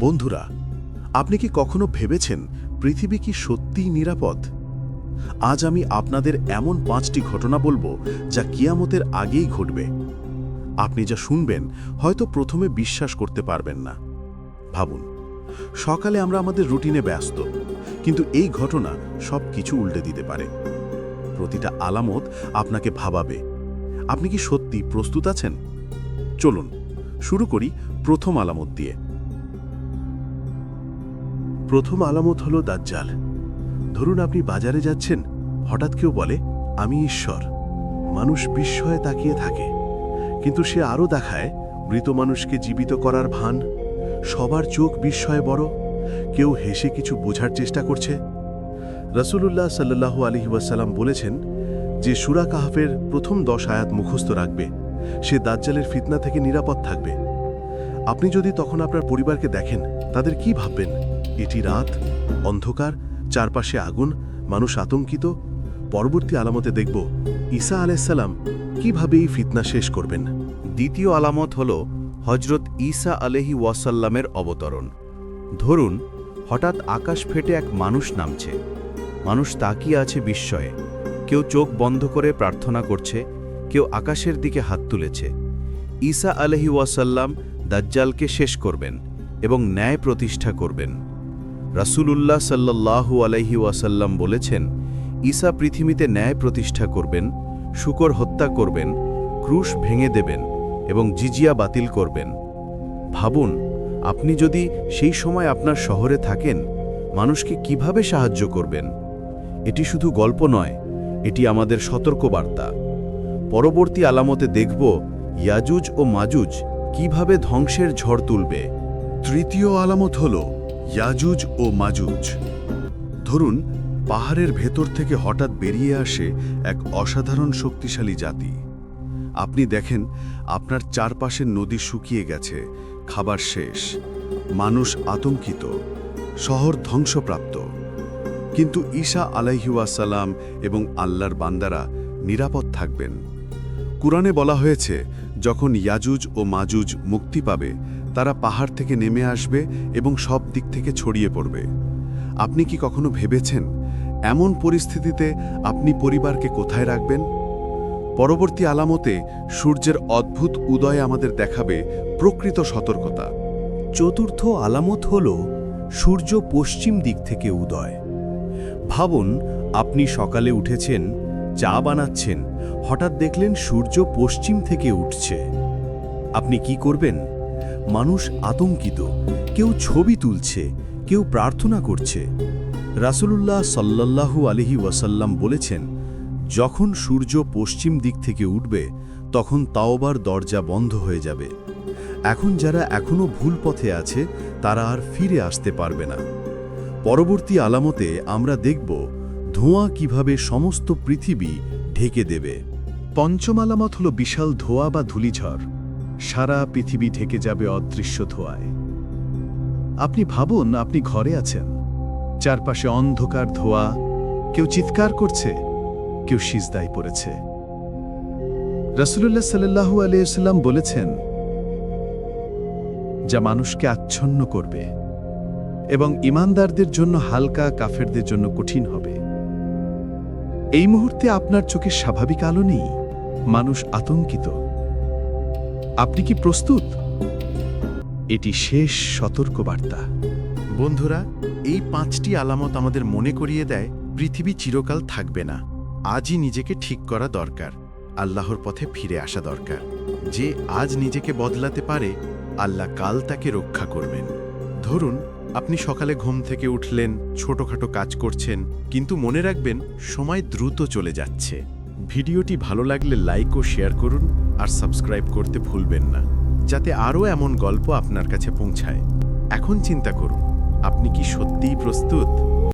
বন্ধুরা, আপনি কি কখনো ভেবেছেন পৃথিবী কি সত্যিই নিরাপদ? আজ আমি আপনাদের এমন পাঁচটি ঘটনা বলব যা কিয়ামতের আগেই ঘটবে। আপনি যা শুনবেন হয়তো প্রথমে বিশ্বাস করতে পারবেন না। ভাবুন, সকালে আমরা আমাদের রুটিনে ব্যস্ত, কিন্তু এই ঘটনা সব কিছু উল্টে দিতে পারে। প্রতিটা আলামত আপনাকে ভাবাবে। আপনি কি সত্যি প্রস্তুত আছেন? চলুন, শুরু করি প্রথম আলামত দিয়ে। প্রথম আলামত হল দাজ্জাল। ধরুন আপনি বাজারে যাচ্ছেন, হঠাৎ কেউ বলে, আমি ঈশ্বর। মানুষ বিস্ময়ে তাকিয়ে থাকে। কিন্তু সে আরও দেখায়, মৃত মানুষকে জীবিত করার ভান। সবার চোখ বিস্ময়ে বড়। কেউ হেসে কিছু বোঝার চেষ্টা করছে। রসুলুল্লাহ সাল্লাহু আলহি ওয়াসাল্লাম বলেছেন যে, সুরা কাহাফের প্রথম দশ আয়াত মুখস্থ রাখবে। সে দাজ্জালের ফিতনা থেকে নিরাপদ থাকবে। আপনি যদি তখন আপনার পরিবারকে দেখেন, তাদের কি ভাববেন? এটি রাত, অন্ধকার, চারপাশে আগুন, মানুষ আতঙ্কিত। পরবর্তী আলামতে দেখব ঈসা আলাইসাল্লাম কীভাবে এই ফিতনা শেষ করবেন। দ্বিতীয় আলামত হল হজরত ঈসা আলহি ওয়াসাল্লামের অবতরণ। ধরুন, হঠাৎ আকাশ ফেটে এক মানুষ নামছে। মানুষ তাকিয়ে আছে বিস্ময়ে। কেউ চোখ বন্ধ করে প্রার্থনা করছে, কেউ আকাশের দিকে হাত তুলেছে। ঈসা আলহি ওয়াসাল্লাম দাজ্জালকে শেষ করবেন এবং ন্যায় প্রতিষ্ঠা করবেন। রাসূলুল্লাহ সাল্লাল্লাহু আলাইহি ওয়াসাল্লাম বলেছেন, ঈসা পৃথিবীতে ন্যায় প্রতিষ্ঠা করবেন, শুকর হত্যা করবেন, ক্রুশ ভেঙে দেবেন এবং জিজিয়া বাতিল করবেন। ভাবুন, আপনি যদি সেই সময় আপনার শহরে থাকেন, মানুষকে কীভাবে সাহায্য করবেন? এটি শুধু গল্প নয়, এটি আমাদের সতর্কবার্তা। পরবর্তী আলামতে দেখব ইয়াজুজ ও মাজুজ কীভাবে ধ্বংসের ঝড় তুলবে। তৃতীয় আলামত হল ইয়াজুজ ও মাজুজ। ধরুন, পাহাড়ের ভেতর থেকে হঠাৎ বেরিয়ে আসে এক অসাধারণ শক্তিশালী জাতি। আপনি দেখেন, আপনার চারপাশের নদী শুকিয়ে গেছে, খাবার শেষ, মানুষ আতঙ্কিত, শহর ধ্বংসপ্রাপ্ত। কিন্তু ঈশা আলাইহিওয়াসাল্লাম এবং আল্লাহর বান্দারা নিরাপদ থাকবেন। কুরআনে বলা হয়েছে, যখন ইয়াজুজ ও মাজুজ মুক্তি পাবে তারা পাহাড় থেকে নেমে আসবে এবং সব দিক থেকে ছড়িয়ে পড়বে। আপনি কি কখনো ভেবেছেন, এমন পরিস্থিতিতে আপনি পরিবারকে কোথায় রাখবেন? পরবর্তী আলামতে, সূর্যের অদ্ভুত উদয় আমাদের দেখাবে প্রকৃত সতর্কতা। চতুর্থ আলামত হল, সূর্য পশ্চিম দিক থেকে উদয়। ভাবুন, আপনি সকালে উঠেছেন, চা বানাচ্ছেন, হঠাৎ দেখলেন সূর্য পশ্চিম থেকে উঠছে। আপনি কি করবেন? মানুষ আতঙ্কিত, কেউ ছবি তুলছে, কেউ প্রার্থনা করছে। রাসুলুল্লাহ সাল্লাল্লাহু আলহি ওয়াসাল্লাম বলেছেন, যখন সূর্য পশ্চিম দিক থেকে উঠবে, তখন তাওবার দরজা বন্ধ হয়ে যাবে। এখন যারা এখনও ভুল পথে আছে, তারা আর ফিরে আসতে পারবে না। পরবর্তী আলামতে আমরা দেখব ধোঁয়া কীভাবে সমস্ত পৃথিবী ঢেকে দেবে। পঞ্চম আলামত হল বিশাল ধোঁয়া বা ধূলিঝড়। সারা পৃথিবী ঢেকে যাবে অদৃশ্য ধোঁয়ায়। আপনি ভাবুন, আপনি ঘরে আছেন। চারপাশে অন্ধকার ধোঁয়া। কেউ চিৎকার করছে, কেউ সিজদায় পড়েছে। রসুল্লাহ সাল্লাহু আলিয়াল্লাম বলেছেন, যা মানুষকে আচ্ছন্ন করবে এবং ইমানদারদের জন্য হালকা, কাফেরদের জন্য কঠিন হবে। এই মুহূর্তে আপনার চোখে স্বাভাবিক আলো নেই। মানুষ আতঙ্কিত। আপনি কি প্রস্তুত? এটি শেষ সতর্কবার্তা। বন্ধুরা, এই পাঁচটি আলামত আমাদের মনে করিয়ে দেয়, পৃথিবী চিরকাল থাকবে না। আজই নিজেকে ঠিক করা দরকার, আল্লাহর পথে ফিরে আসা দরকার। যে আজ নিজেকে বদলাতে পারে, আল্লাহ কাল তাকে রক্ষা করবেন। ধরুন, আপনি সকালে ঘুম থেকে উঠলেন, ছোটখাটো কাজ করছেন, কিন্তু মনে রাখবেন, সময় দ্রুত চলে যাচ্ছে। ভিডিওটি ভালো লাগলে লাইক ও শেয়ার করুন আর সাবস্ক্রাইব করতে ভুলবেন না, যাতে আরও এমন গল্প আপনার কাছে পৌঁছায়। এখন চিন্তা করুন, আপনি কি সত্যিই প্রস্তুত?